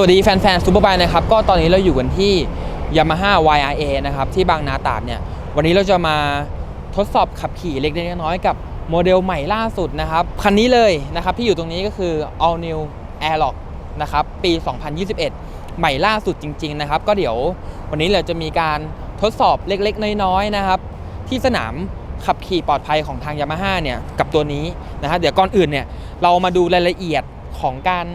วัสดีแฟนๆซูเปอร์บค์นะครับก็ตอนนี้เราอยู่กันที่ Yamaha YRA นะครับที่บางนาตราดเนี่ยวันนี้เราจะมาทดสอบขับขี่เล็กๆน้อยๆกับโมเดลใหม่ล่าสุดนะครับคันนี้เลยนะครับที่อยู่ตรงนี้ก็คือ All New Airlock นะครับปี 2021 ใหม่ล่าสุดจริง ๆ นะครับ ก็เดี๋ยววันนี้เราจะมีการทดสอบเล็กๆ น้อยๆนะครับที่สนามขับขี่ปลอดภัยของทาง Yamaha เนี่ยกับตัวนี้นะฮะเดี๋ยวก่อนอื่นเนี่ยเรามาดูรายละเอียดของการ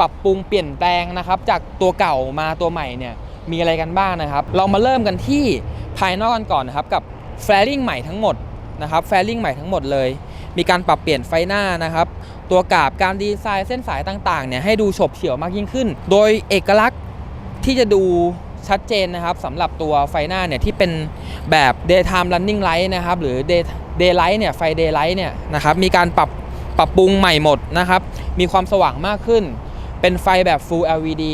ปรับปรุงเปลี่ยนแปลงนะครับ จากตัวเก่ามาตัวใหม่เนี่ยมีอะไรกันบ้างนะครับ เรามาเริ่มกันที่ภายนอกกันก่อนนะครับกับแฟลิงใหม่ทั้งหมดนะครับแฟลิงใหม่ทั้งหมดเลย มีการปรับเปลี่ยนไฟหน้านะครับ ตัวกาบการดีไซน์เส้นสายต่างๆเนี่ยให้ดูฉบเฉี่ยวมากยิ่งขึ้น โดยเอกลักษณ์ที่จะดูชัดเจนนะครับสำหรับตัวไฟหน้าเนี่ยที่เป็นแบบ daytime running light นะครับหรือ day daylight เนี่ยไฟ daylight เนี่ยนะครับมีการปรับปรับปรุงใหม่หมดนะครับ มีความสว่างมากขึ้น เป็นไฟแบบ full LED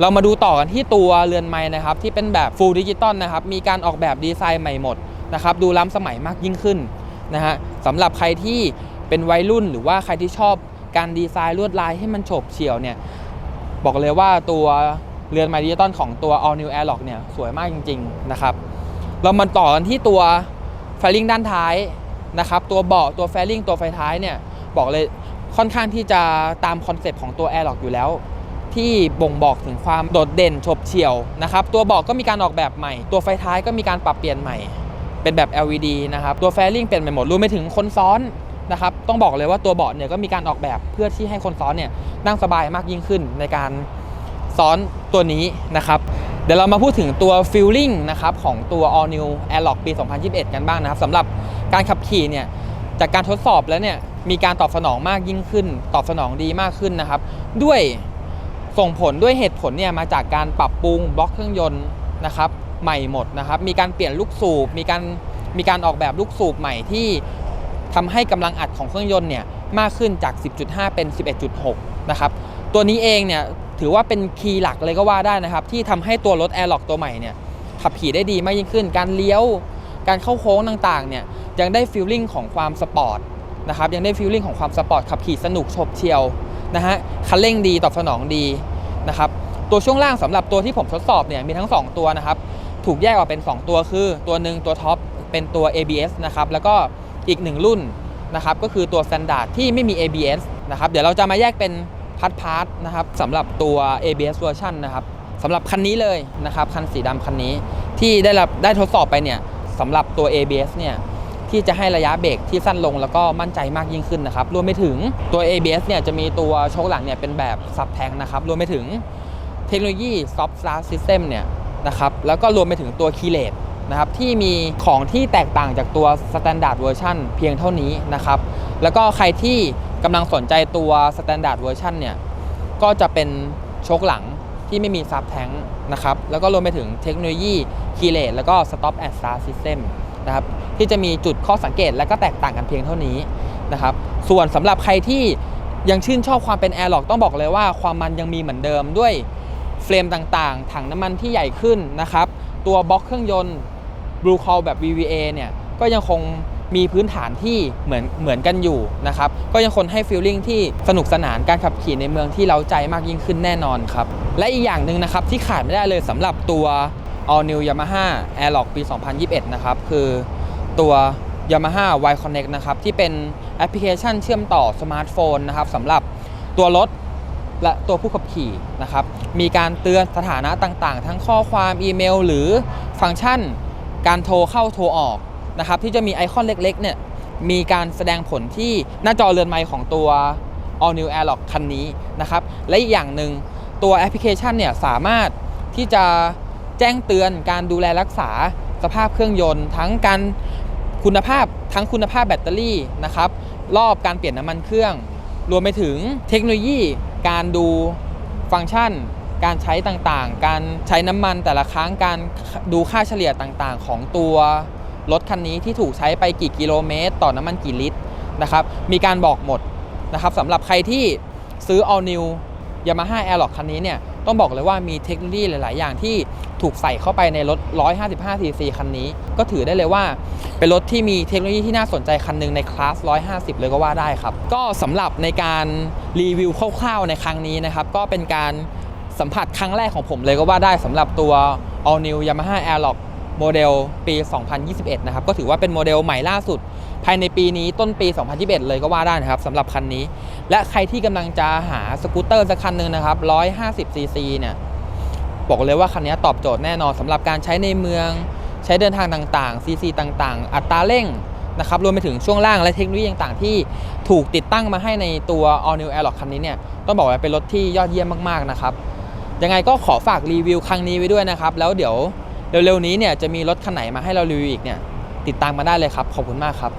เรามาดูต่อกันที่ตัวเรือนไม้นะครับ ที่เป็นแบบ full digital นะครับ มีการออกแบบดีไซน์ใหม่หมดนะครับดูล้ำสมัยมากยิ่งขึ้นนะฮะสำหรับใครที่เป็นวัยรุ่นหรือว่าใครที่ชอบการดีไซน์ลวดลายให้มันโฉบเฉี่ยวเนี่ยบอกเลยว่าตัวเรือนไม้ดิจิตอลของตัว All New Airlock เนี่ยสวยมากจริง ๆนะครับ เรามาต่อกันที่ตัวไฟลิงด้านท้ายนะครับ ตัวเบาะตัวแฟลิงตัวไฟท้ายเนี่ยบอกเลย ค่อนข้างที่จะตามคอนเซปต์ของตัว Airlock อยู่แล้ว ที่บ่งบอกถึงความโดดเด่นฉบเฉี่ยวนะครับตัวบาะก็มีการออกแบบใหม่ ตัวไฟท้ายก็มีการปรับเปลี่ยนใหม่ เป็นแบบ LED นะครับตัวแฟลิงเปลี่ยนไปหมดรวมไปถึงคนซ้อนนะครับต้องบอกเลยว่าตัวเบาะเนี่ยก็มีการออกแบบเพื่อที่ให้คนซ้อนเนี่ยนั่งสบายมากยิ่งขึ้นในการซ้อนตัวนี้นะครับเดี๋ยวเรามาพูดถึงตัว Feeling นะครับของตัว All New Airlock ปี 2021 กันบ้างนะครับสำหรับการขับขี่เนี่ย จากการทดสอบแล้วเนี่ยมีการตอบสนองมากยิ่งขึ้น ตอบสนองดีมากขึ้นนะครับ ด้วยส่งผลด้วยเหตุผลเนี่ยมาจากการปรับปรุงบล็อกเครื่องยนต์นะครับใหม่หมดนะครับ มีการเปลี่ยนลูกสูบ มีการมีการออกแบบลูกสูบใหม่ที่ทำให้กำลังอัดของเครื่องยนต์เนี่ยมากขึ้นจาก 10.5 เป็น 11.6 นะครับ ตัวนี้เองเนี่ยถือว่าเป็นคีย์หลักเลยก็ว่าได้นะครับ ที่ทำให้ตัวรถ Airlock ตัวใหม่เนี่ยขับขี่ได้ดีมากยิ่งขึ้น การเลี้ยว การเข้าโค้งต่างๆเนี่ยยังได้ฟีลลิ่งของความสปอร์ตนะครับยังได้ฟีลลิ่งของความสปอร์ตขับขี่สนุกโฉบเฉี่ยวนะฮะคันเร่งดีตอบสนองดีนะครับตัวช่วงล่างสำหรับตัวที่ผมทดสอบเนี่ยมีทั้ง 2 ตัวนะครับถูกแยกออกเป็น 2 ตัวคือ ตัวหนึ่งตัวท็อปเป็นตัว ABS นะครับแล้วก็อีก 1 รุ่นนะครับก็คือตัว Standard ที่ไม่มี ABS นะครับเดี๋ยวเราจะมาแยกเป็นพาร์ทพาร์ทนะครับสำหรับตัว ABS version นะครับสำหรับคันนี้เลยนะครับคันสีดำคันนี้ที่ได้รับได้ทดสอบไปเนี่ย สำหรับตัว ABS เนี่ยที่จะให้ระยะเบรกที่สั้นลงแล้วก็มั่นใจมากยิ่งขึ้นนะครับรวมไปถึงตัว ABS เนี่ยจะมีตัวโชคหลังเนี่ยเป็นแบบซับแทงนะครับรวมไปถึงเทคโนโลยี Soft Start System เนี่ยนะครับแล้วก็รวมไปถึงตัว k e y l e s นะครับที่มีของที่แตกต่างจากตัว Standard Version เพียงเท่านี้นะครับแล้วก็ใครที่กำลังสนใจตัว Standard Version เนี่ยก็จะเป็นโชคหลังที่ไม่มีซับแทงนะครับแล้วก็รวมไปถึงเทคโนโลยี k e y l e แล้วก็ Stop and Start System นะครับที่จะมีจุดข้อสังเกตและก็แตกต่างกันเพียงเท่านี้นะครับส่วนสำหรับใครที่ยังชื่นชอบความเป็น Airlock ต้องบอกเลยว่าความมันยังมีเหมือนเดิมด้วยเฟรมต่างๆ ถังน้ำมันที่ใหญ่ขึ้นนะครับ ตัวบล็อกเครื่องยนต์ Blue Call แบบ VVA เนี่ยก็ยังคงมีพื้นฐานที่เหมือนเหมือนกันอยู่นะครับ ก็ยังคงให้ฟีลลิ่งที่สนุกสนานการขับขี่ในเมืองที่เราใจมากยิ่งขึ้นแน่นอนครับ และอีกอย่างหนึ่งนะครับที่ขาดไม่ได้เลยสำหรับตัว All New Yamaha Airlock ปี 2021 นะครับ คือตัว Yamaha Y Connect นะครับ ที่เป็นแอปพลิเคชันเชื่อมต่อสมาร์ทโฟนนะครับสำหรับตัวรถและตัวผู้ขับขี่นะครับ มีการเตือนสถานะต่างๆ ทั้งข้อความอีเมล หรือฟังก์ชัน การโทรเข้าโทรออกนะครับ ที่จะมีไอคอนเล็กๆเนี่ยมีการแสดงผลที่หน้าจอเรือนไมค์ของตัว All New Airlock คันนี้นะครับ และอีกอย่างหนึ่งตัวแอปพลิเคชันเนี่ยสามารถที่จะ แจ้งเตือนการดูแลรักษาสภาพเครื่องยนต์ ทั้งการคุณภาพทั้งคุณภาพแบตเตอรี่นะครับรอบการเปลี่ยนน้ำมันเครื่อง รวมไปถึงเทคโนโลยีการดูฟังก์ชัน การใช้ต่างๆ การใช้น้ำมันแต่ละครั้งการดูค่าเฉลี่ยต่างๆ ของตัวรถคันนี้ที่ถูกใช้ไปกี่กิโลเมตร ต่อน้ำมันกี่ลิตรนะครับมีการบอกหมดนะครับสำหรับใครที่ซื้อ all new Yamaha Airlock คันนี้เนี่ยต้องบอกเลยว่ามีเทคโนโลยีหลาย ๆ อย่างที่ถูกใส่เข้าไปในรถ 155 cc คันนี้ ก็ถือได้เลยว่า เป็นรถที่มีเทคโนโลยีที่น่าสนใจคันหนึ่งในคลาส 150 เลยก็ว่าได้ครับ ก็สำหรับในการรีวิวคร่าว ๆ ในครั้งนี้นะครับ ก็เป็นการสสัมผัสครั้งแรกของผมเลยก็ว่าได้สำหรับตัว All New Yamaha Airlock โมเดลปี 2021 นะครับ ก็ถือว่าเป็นโมเดลใหม่ล่าสุด ภายในปีนี้ต้นปี 2021 เลยก็ว่าได้นะครับสำหรับคันนี้ และใครที่กำลังจะหาสกูตเตอร์สักคันหนึ่งนะครับ 150 cc เนี่ย บอกเลยว่าคันนี้ตอบโจทย์แน่นอนสำหรับการใช้ในเมือง ใช้เดินทางต่างๆ CC ต่างๆ อัตราเร่งนะครับ รวมไปถึงช่วงล่างและเทคโนโลยีต่างๆ ที่ถูกติดตั้งมาให้ในตัว All New Airlock คันนี้เนี่ย ต้องบอกว่าเป็นรถที่ยอดเยี่ยมมากๆ นะครับ ยังไงก็ขอฝากรีวิวครั้งนี้ไว้ด้วยนะครับ แล้วเดี๋ยว เร็วๆนี้เนี่ยจะมีรถคันไหนมาให้เรารีวิวอีกเนี่ยติดตามมาได้เลยครับ ขอบคุณมากครับ